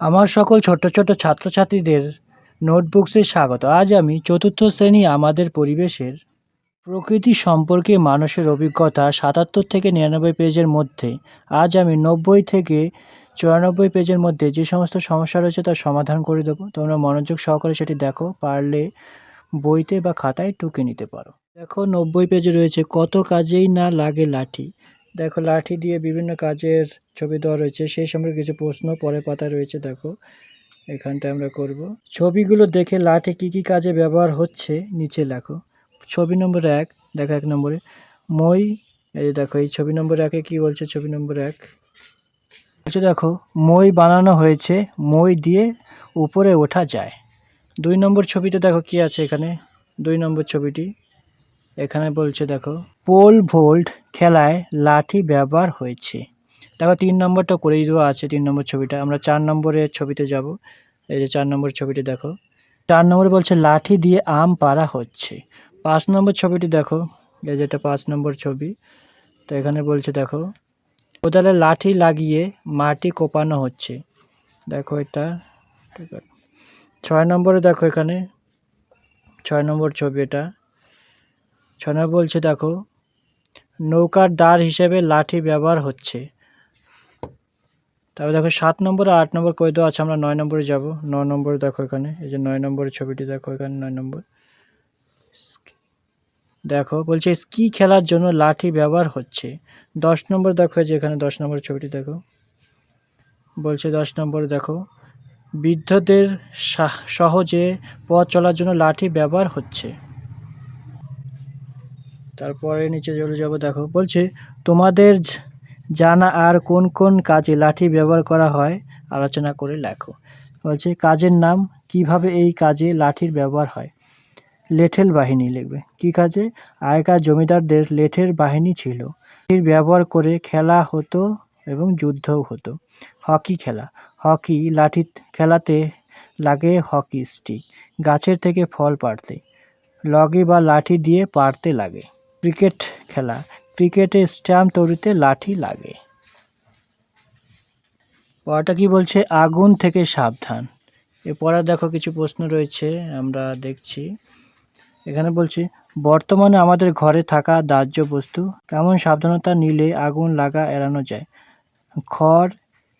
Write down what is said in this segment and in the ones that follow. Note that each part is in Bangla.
আমার সকল ছোট্ট ছোট্ট ছাত্রছাত্রীদের নোটবুকসে স্বাগত। আজ আমি চতুর্থ শ্রেণি আমাদের পরিবেশের প্রকৃতি সম্পর্কে মানুষের অভিজ্ঞতা সাতাত্তর থেকে নিরানব্বই পেজের মধ্যে, আজ আমি নব্বই থেকে চুরানব্বই পেজের মধ্যে যে সমস্ত সমস্যা রয়েছে তার সমাধান করে দেবো। তোমরা মনোযোগ সহকারে সেটি দেখো, পারলে বইতে বা খাতায় টুকে নিতে পারো। দেখো, নব্বই পেজে রয়েছে, কত কাজেই না লাগে লাঠি? দেখো, লাঠি দিয়ে বিভিন্ন কাজের ছবি দেওয়া রয়েছে। সেই সম্পর্কে কিছু প্রশ্ন পরে পাতা রয়েছে, দেখো। এখানটা আমরা করব। ছবিগুলো দেখে লাঠি কি কি কাজে ব্যবহার হচ্ছে নিচে লেখো। ছবি নম্বর এক, দেখো এক নম্বরে। মই, এই দেখো, এই ছবি নম্বর একে কি বলছে? ছবি নম্বর এক। বলছে, দেখো, মই বানানো হয়েছে, মই দিয়ে উপরে ওঠা যায়। দুই নম্বর ছবিতে দেখো কি আছে এখানে? দুই নম্বর ছবিটি। এখানে বলছে, দেখো, পোল ভোল্ট খেলায় লাঠি ব্যবহার হয়েছে। দেখো, তিন নম্বরটা করেই দেওয়া আছে, তিন নম্বর ছবিটা। আমরা চার নম্বরের ছবিতে যাব। এই যে চার নম্বর ছবিটি, দেখো। চার নম্বরে বলছে, লাঠি দিয়ে আম পাড়া হচ্ছে। পাঁচ নম্বর ছবিটি, দেখো, এই যেটা পাঁচ নম্বর ছবি। তো এখানে বলছে, দেখো, কোদালে লাঠি লাগিয়ে মাটি কোপানো হচ্ছে। দেখো এটা। ছয় নম্বরে, দেখো এখানে, ছয় নম্বর ছবি এটা। ছয় বলছে, দেখো, নৌকার দাঁড় হিসেবে লাঠি ব্যবহার হচ্ছে। তারপর দেখো, সাত নম্বর আট নম্বর কই দেওয়া আছে, আমরা নয় নম্বরে যাব। নয় নম্বরে দেখো এখানে, এই যে নয় নম্বরের ছবিটি দেখো এখানে, নয় নম্বর। দেখো, বলছে, স্কি খেলার জন্য লাঠি ব্যবহার হচ্ছে। দশ নম্বর দেখো যে এখানে দশ নম্বর ছবিটি দেখো। বলছে, দশ নম্বর দেখো, বৃদ্ধদের সহজে পথ চলার জন্য লাঠি ব্যবহার হচ্ছে। তারপরে নিচে চলে যাব, দেখো, বলছে, তোমাদের জানা আর কোন কোন কাজে লাঠি ব্যবহার করা হয়? আলোচনা করে লেখো। বলছে, কাজের নাম, কীভাবে এই কাজে লাঠির ব্যবহার হয়? লেঠেল বাহিনী লিখবে, কি কাজে? আগেকার জমিদারদের লেঠের বাহিনী ছিল। এর ব্যবহার করে খেলা হতো এবং যুদ্ধও হতো। হকি খেলা। হকি লাঠি খেলাতে লাগে হকি স্টিক। গাছের থেকে ফল পাড়তে। লগি বা লাঠি দিয়ে পাড়তে লাগে। ক্রিকেট খেলা। ক্রিকেটে স্ট্যাম্প তৈরিতে লাঠি লাগে। পড়াটা কি বলছে? আগুন থেকে সাবধান। এ পড়া দেখো কিছু প্রশ্ন রয়েছে, আমরা দেখছি। এখানে বলছি, বর্তমানে আমাদের ঘরে থাকা দাহ্য বস্তু কেমন সাবধানতা নিলে আগুন লাগা এড়ানো যায়? খড়,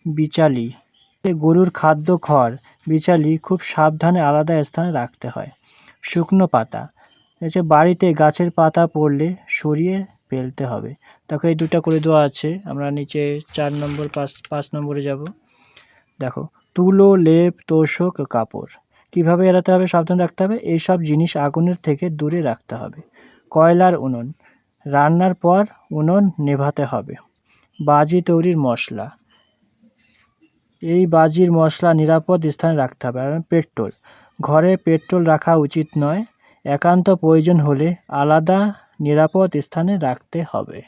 বিচালি। গরুর খাদ্য খড়, বিচালি খুব সাবধানে আলাদা স্থানে রাখতে হয়। শুকনো পাতা। হচ্ছে বাড়িতে গাছের পাতা পড়লে সরিয়ে ফেলতে হবে। দেখো, এই দুটা করে দেওয়া আছে। আমরা নিচে চার নম্বর পাঁচ পাঁচ নম্বরে যাব। দেখো, তুলো, লেপ, তোষক, কাপড়। কীভাবে এড়াতে হবে, সাবধান রাখতে হবে। এইসব জিনিস আগুনের থেকে দূরে রাখতে হবে। কয়লার উনুন। রান্নার পর উনুন নেভাতে হবে। বাজি তৈরির মশলা। এই বাজির মশলা নিরাপদ স্থানে রাখতে হবে। আর পেট্রোল। ঘরে পেট্রোল রাখা উচিত নয়। একান্ত প্রয়োজন হলে আলাদা নিরাপদ স্থানে রাখতে হবে।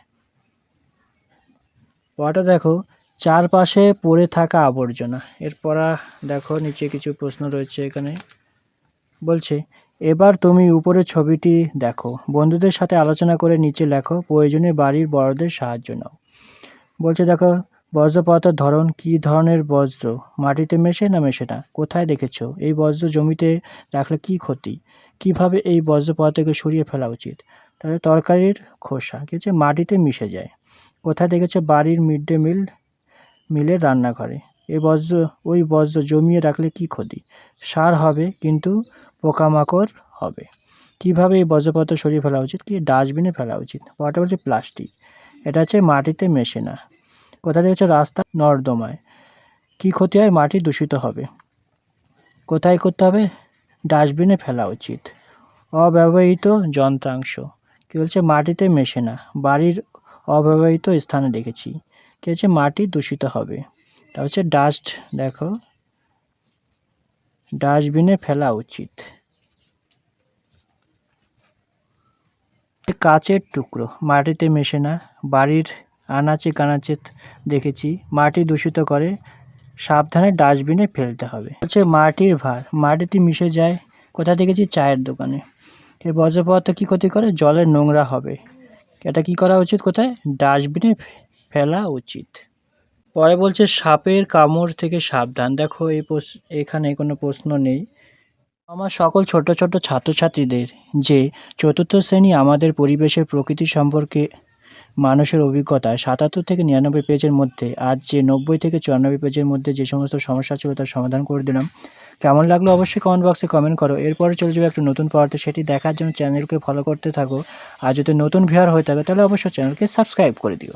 পড়াটা দেখো, চারপাশে পড়ে থাকা আবর্জনা। এরপর দেখো, নিচে কিছু প্রশ্ন রয়েছে এখানে। বলছে, এবার তুমি উপরের ছবিটি দেখো। বন্ধুদের সাথে আলোচনা করে নিচে লেখো। প্রয়োজনে বাড়ির বড়দের সাহায্য নাও। বলছে, দেখো বজ্র পদার্থের ধরন কী ধরনের বজ্র? মাটিতে মেশে না মেশে না? কোথায় দেখেছ? এই বজ্র জমিতে রাখলে কি ক্ষতি? কীভাবে এই বজ্র পদার্থকে সরিয়ে ফেলা উচিত? তাহলে তরকারির খোসা কি হচ্ছে মাটিতে মিশে যায়। কোথায় দেখেছ? বাড়ির মিড ডে মিল, মিলের রান্নাঘরে। এই বজ্র, ওই বজ্র জমিয়ে রাখলে কি ক্ষতি? সার হবে, কিন্তু পোকামাকড় হবে। কীভাবে এই বজ্রপাত সরিয়ে ফেলা উচিত? কি? ডাস্টবিনে ফেলা উচিত। পরটা হচ্ছে প্লাস্টিক? এটা হচ্ছে মাটিতে মেশে না। কোথা থেকে হচ্ছে রাস্তা? নর্দমায়। কি ক্ষতি হয়? মাটি দূষিত হবে। কোথায় করতে হবে? ডাস্টবিনে ফেলা উচিত। অব্যবহৃত যন্ত্রাংশ। কী বলছে? মাটিতে মেশে না। বাড়ির অব্যবহৃত স্থানে দেখেছি। কী হচ্ছে মাটি দূষিত হবে। তা হচ্ছে ডাস্ট, দেখো। ডাস্টবিনে ফেলা উচিত। কাচের টুকরো। মাটিতে মেশে না। বাড়ির আনাচে কানাচে দেখেছি। মাটি দূষিত করে সাবধানে ডাস্টবিনে ফেলতে হবে। হচ্ছে মাটির ভার। মাটিতে মিশে যায় কোথা দেখেছি চায়ের দোকানে। এই বর্জ্য পদার্থ কী ক্ষতি করে? জলের নোংরা হবে। এটা কি করা উচিত কোথায়? ডাস্টবিনে ফেলা উচিত। পরে বলছে সাপের কামড় থেকে সাবধান। দেখো এই এখানে কোনো প্রশ্ন নেই। আমার সকল ছোট ছোট ছাত্রছাত্রীদের যে চতুর্থ শ্রেণি আমাদের পরিবেশের প্রকৃতি সম্পর্কে মানুষের অভিজ্ঞতা, সাতাত্তর থেকে নিরানব্বই পেজের মধ্যে, আজ যে নব্বই থেকে চুরানব্বই পেজের মধ্যে যে সমস্ত সমস্যা ছিল তার সমাধান করে দিলাম। কেমন লাগল অবশ্যই কমেন্ট বক্সে কমেন্ট করো। এরপরে চলে যাবে একটা নতুন পাওয়াতে সেটি দেখার জন্য চ্যানেলকে ফলো করতে থাকো। আর যদি নতুন ভিউয়ার হয়ে থাকে, তাহলে অবশ্যই চ্যানেলকে সাবস্ক্রাইব করে দিও।